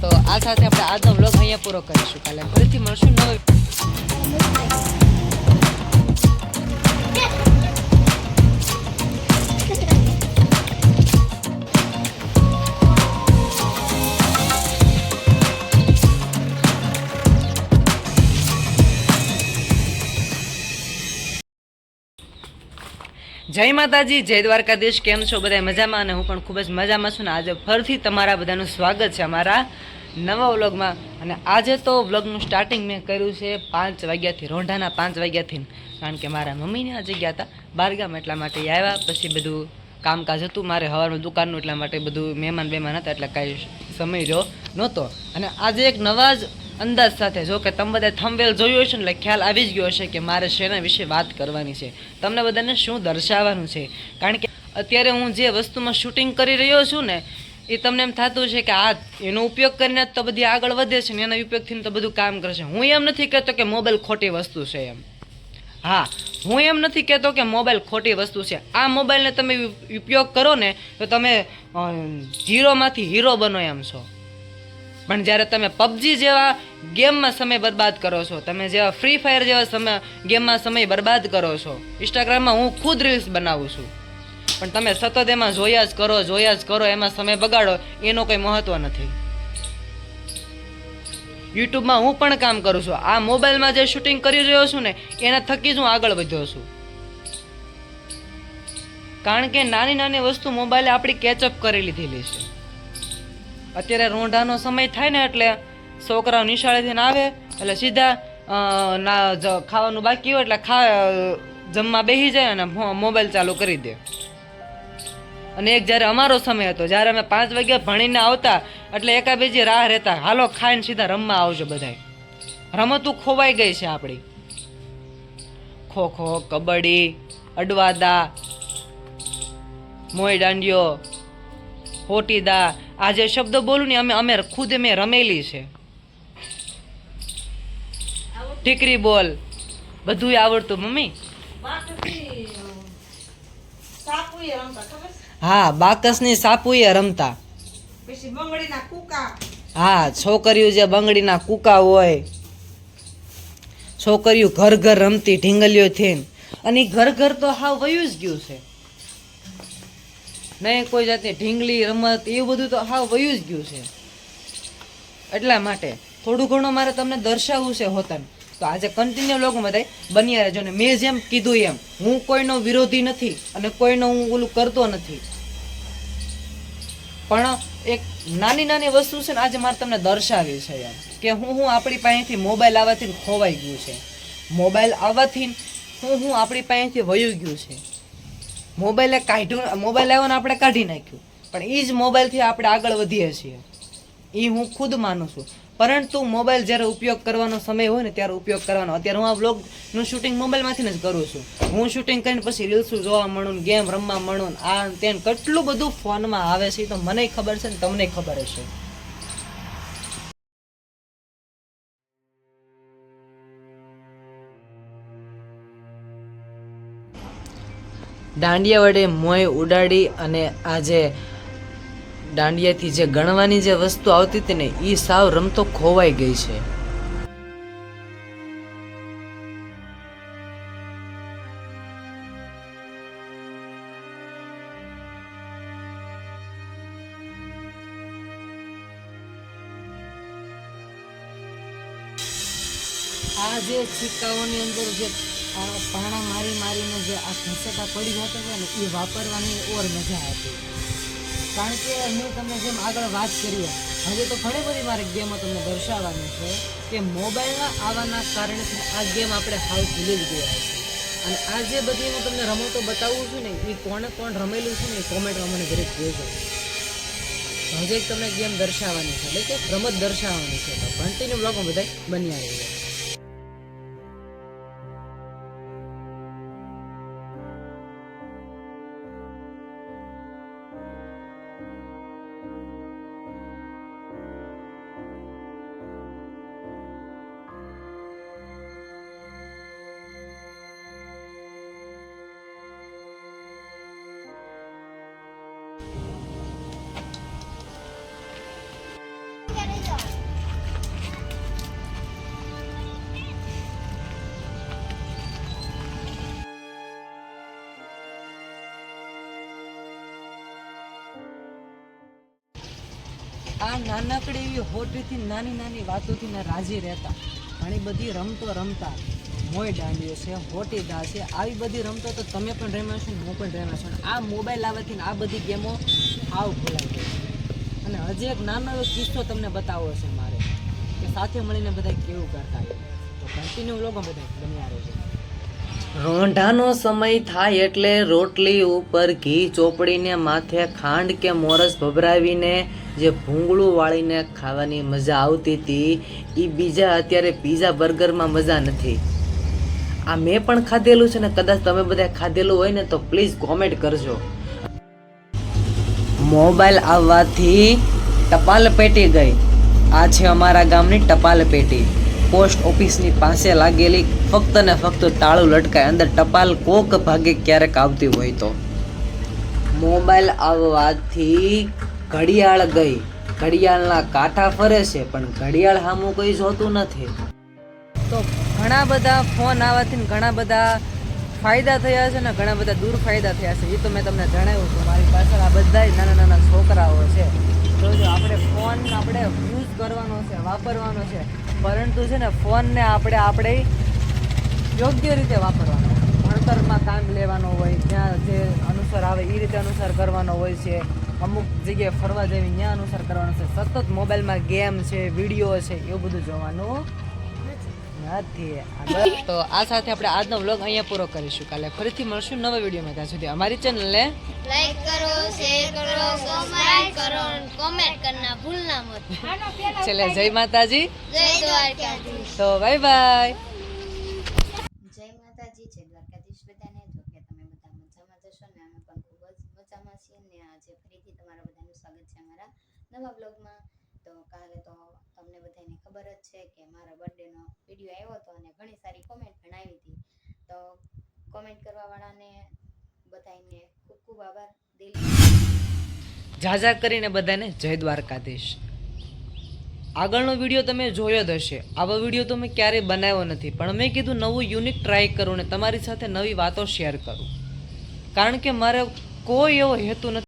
તો આ સાથે આપણે આજનો બ્લોગ અહીંયા પૂરો કરીશું. કાલે ફરીથી મળશું નવો જય માતાજી, જય દ્વારકાધીશ. કેમ છો? બધા મજામાં? અને હું પણ ખૂબ જ મજામાં છું. ને આજે ફરીથી તમારા બધાનું સ્વાગત છે અમારા નવા વ્લોગમાં. અને આજે તો વ્લોગનું સ્ટાર્ટિંગ મેં કર્યું છે પાંચ વાગ્યાથી, રોંઢાના પાંચ વાગ્યાથી. કારણ કે મારા મમ્મીને આજે ગયા હતા બારગામ એટલા માટે આવ્યા. પછી બધું કામકાજ હતું. મારે હવારમાં દુકાનનું એટલા માટે બધું મહેમાન બેમાન હતા એટલે કાંઈ સમય રહ્યો નહોતો. અને આજે એક નવા જ અંદાજ સાથે, જો કે તમે બધા થંબવેલ જોયું હશે ને, એટલે ખ્યાલ આવી જ ગયો હશે કે મારે શેના વિશે વાત કરવાની છે. તમને બધાને શું દર્શાવવાનું છે? કારણ કે અત્યારે હું જે વસ્તુમાં શૂટિંગ કરી રહ્યો છું ને એ તમને એમ થતું છે કે આ એનો ઉપયોગ કરીને તો બધી આગળ વધે છે ને એના ઉપયોગથી તો બધું કામ કરશે. હું એમ નથી કહેતો કે મોબાઈલ ખોટી વસ્તુ છે એમ. હા હું એમ નથી કહેતો કે મોબાઈલ ખોટી વસ્તુ છે. આ મોબાઈલને તમે ઉપયોગ કરો ને તો તમે અ, ઝીરોમાંથી હીરો બનો એમ છો. પણ જ્યારે તમે પબજી જેવા ગેમમાં સમય બરબાદ કરો છો તમે જેવા ફ્રી ફાયર જેવા સમય ગેમમાં સમય બરબાદ કરો છો ઇન્સ્ટાગ્રામમાં હું ખુદ રીલ્સ બનાવું છું. પણ તમે સતત એમાં જોયા જ કરો, જોયા જ કરો, એમાં સમય બગાડો, એનો કંઈ મહત્વ નથી. યુટ્યુબમાં હું પણ કામ કરું છું. આ મોબાઈલમાં જે શૂટિંગ કરી રહ્યો છું ને, એના થકી જ હું આગળ વધ્યો છું. કારણ કે નાની નાની વસ્તુ મોબાઈલે આપણી કેચઅપ કરી લીધેલી છે. અત્યારે રોંઢાનો સમય થાય ને એટલે છોકરાઓ નિશાળેથી આવે, એટલે સીધા ના ખાવાનું બાકી હોય એટલે ખા જમવા બેસી જાય અને મોબાઈલ ચાલુ કરી દે. અને એક જ્યારે અમારો સમય હતો, જ્યારે અમે પાંચ વાગ્યા ભણીને આવતા, એટલે એકાબીજી રાહ રહેતા, હાલો, ખાઈને સીધા રમવા આવજો બધાય. રમતું ખોવાઈ ગઈ છે આપણી. ખો ખો, કબડ્ડી, અડવાદા, મોય દાંડિયો, હોટીદા, આ જે શબ્દ બોલું ને અમે અમે ખુદ મેં રમેલી છે. ટીકરી બોલ બધું આવડતું, મમ્મી. હા બાકસની સાપુએ રમતા. પછી બંગડીના કુકા. હા છોકરીઓ જે બંગડીના કૂકા હોય છોકરીઓ ઘર ઘર રમતી ઢીંગલીઓ થઈને. અને ઘર ઘર તો હાવ વયું જ ગયું છે. નહીં કોઈ જાતની ઢીંગલી રમત એવું બધું તો હાવ વયું જ ગયું છે. એટલા માટે થોડું ઘણું મારે તમને દર્શાવવું છે હોતન. તો આજે કન્ટિન્યુ લોકો બધા બન્યા રહેજો ને મેં જેમ કીધું એમ, હું કોઈનો વિરોધી નથી અને કોઈનો હું ઓલું કરતો નથી. પણ એક નાની નાની વસ્તુ છે ને આજે મારે તમને દર્શાવી છે યાર, કે હું હું આપણી પાસેથી મોબાઈલ આવવાથી ખોવાઈ ગયું છે. મોબાઈલ આવવાથી હું હું આપણી પાસેથી વયું ગયું છે. મોબાઈલે કાઢ્યું મોબાઈલ આવ્યો ને આપણે કાઢી નાખ્યું. પણ એ જ મોબાઈલથી આપણે આગળ વધીએ છીએ. એ હું ખુદ માનું છું. પરંતુ મોબાઈલ જ્યારે ઉપયોગ કરવાનો સમય હોય ને ત્યારે ઉપયોગ કરવાનો. અત્યારે હું આ બ્લોગનું શૂટિંગ મોબાઈલમાંથી જ કરું છું. હું શૂટિંગ કરીને પછી રીલ્સ જોવા મળું ગેમ રમવા મળું આ તેમ કેટલું બધું ફોનમાં આવે છે તો મને ખબર છે ને તમને ખબર હશે. દાંડિયા વડે મોય ઉડાડી અને આજે દાંડિયાથી જે ગણવાની જે વસ્તુ આવતી હતી ને એ સાવ રમતો ખોવાઈ ગઈ છે. આ જે સિક્કાઓની અંદર જે પાણા મારી મારીને જે આ ઘસેટા પડી જતા હતા ને એ વાપરવાની ઓર મજા હતી કારણ કે હું તમને જેમ આગળ વાત કરી એમ, તો ઘણી બધી મારે ગેમો તમને દર્શાવવાની છે કે મોબાઈલના આવવાના કારણે આ ગેમ આપણે હાલ ભૂલી જ ગયા અને આ જે બધી હું તમને રમતો બતાવું છું ને એ કોણે કોણ રમેલું છે ને એ કોમેન્ટમાં મને દરેક કહેજો. હજુ તમને ગેમ દર્શાવવાની છે એટલે કે રમત દર્શાવવાની છે. તો કન્ટિન્યુ બ્લોગમાં બધા બન્યા રહીએ. આ નાનકડી એવી હોટીથી નાની નાની વાતોથી ને રાજી રહેતા. ઘણી બધી રમતો રમતા. મોય દાંડીઓ છે હોટી દા છે, આવી બધી રમતો તો તમે પણ રમ્યા છો ને હું પણ રમ્યા છું. આ મોબાઈલ આવવાથી આ બધી ગેમો આવ ભૂલાઈ ગઈ. અને હજી એક નાનો એવો કિસ્સો તમને બતાવવો છે મારે, કે સાથે મળીને બધા કેવું કરતા. તો કન્ટિન્યુ લોકો બધા બન્યા છે રોંઢાનો સમય થાય એટલે રોટલી ઉપર ઘી ચોપડીને માથે ખાંડ કે મોરસ ભભરાવીને જે ભૂંગળું વાળીને ખાવાની મજા આવતી હતી એ બીજા અત્યારે પીઝા બર્ગરમાં મજા નથી. આ મેં પણ ખાધેલું છે ને, કદાચ તમે બધા ખાધેલું હોય ને, તો પ્લીઝ કોમેન્ટ કરજો. મોબાઈલ આવવાથી ટપાલ પેટી ગઈ. આ છે અમારા ગામની ટપાલ પેટી. પોસ્ટ ઓફિસની પાસે લાગેલી ફક્ત ને ફક્ત તાળું લટકાય, અંદર ટપાલ કોક ભાગે ક્યારેક આવતી હોય તો. મોબાઈલ આવવાથી ઘડિયાળ ગઈ. ઘડિયાળના કાંઠા ફરે છે, પણ ઘડિયાળ સામું કંઈ જોતું નથી. તો ઘણા બધા ફોન આવવાથી ઘણા બધા ફાયદા થયા છે ને ઘણા બધા દુરફાયદા થયા છે. એ તો મેં તમને જણાવ્યું કે મારી પાછળ આ બધા નાના નાના છોકરાઓ છે. તો જો આપણે ફોન આપણે યુઝ કરવાનો છે, વાપરવાનો છે, પરંતુ છે ને ફોનને આપણે આપણે યોગ્ય રીતે વાપરવાનો. ભણતરમાં કામ લેવાનો હોય, જ્યાં જે અનુસાર આવે એ રીતે અનુસાર કરવાનો હોય છે. અમુક જગ્યાએ ફરવા જેવી ત્યાં અનુસાર કરવાનું છે. સતત મોબાઈલમાં ગેમ છે વીડિયો છે એવું બધું જોવાનું નથી. તો આ સાથે આપણે આજનો વ્લોગ અહીંયા પૂરો કરીશું. કાલે ફરીથી મળશું નવા વિડીયોમાં. ત્યાં સુધી અમારી ચેનલને લાઈક કરો શેર કરો સબસ્ક્રાઇબ કરો કોમેન્ટ કરના ભૂલના મત. ચલે જય માતાજી. જય દ્વારકાધીશ. તો બાય બાય નવા બ્લોગમાં. તો કાલે તો તમને બધાને ખબર જ છે કે મારા બર્થડેનો વીડિયો આવ્યો હતો અને ઘણી સારી કોમેન્ટ પણ આવી હતી. તો કોમેન્ટ કરવાવાળાને બધાને ખૂબ ખૂબ આભાર. દિલ ઝાઝા કરીને બધાને જય દ્વારકાધીશ. આગળનો વીડિયો તમે જોયો જ હશે. આવો વીડિયો તો મેં ક્યારેય બનાવ્યો નથી, પણ મેં કીધું નવું યુનિક ટ્રાય કરું ને તમારી સાથે નવી વાતો શેર કરું. કારણ કે મારે કોઈ એવો હેતુ નથી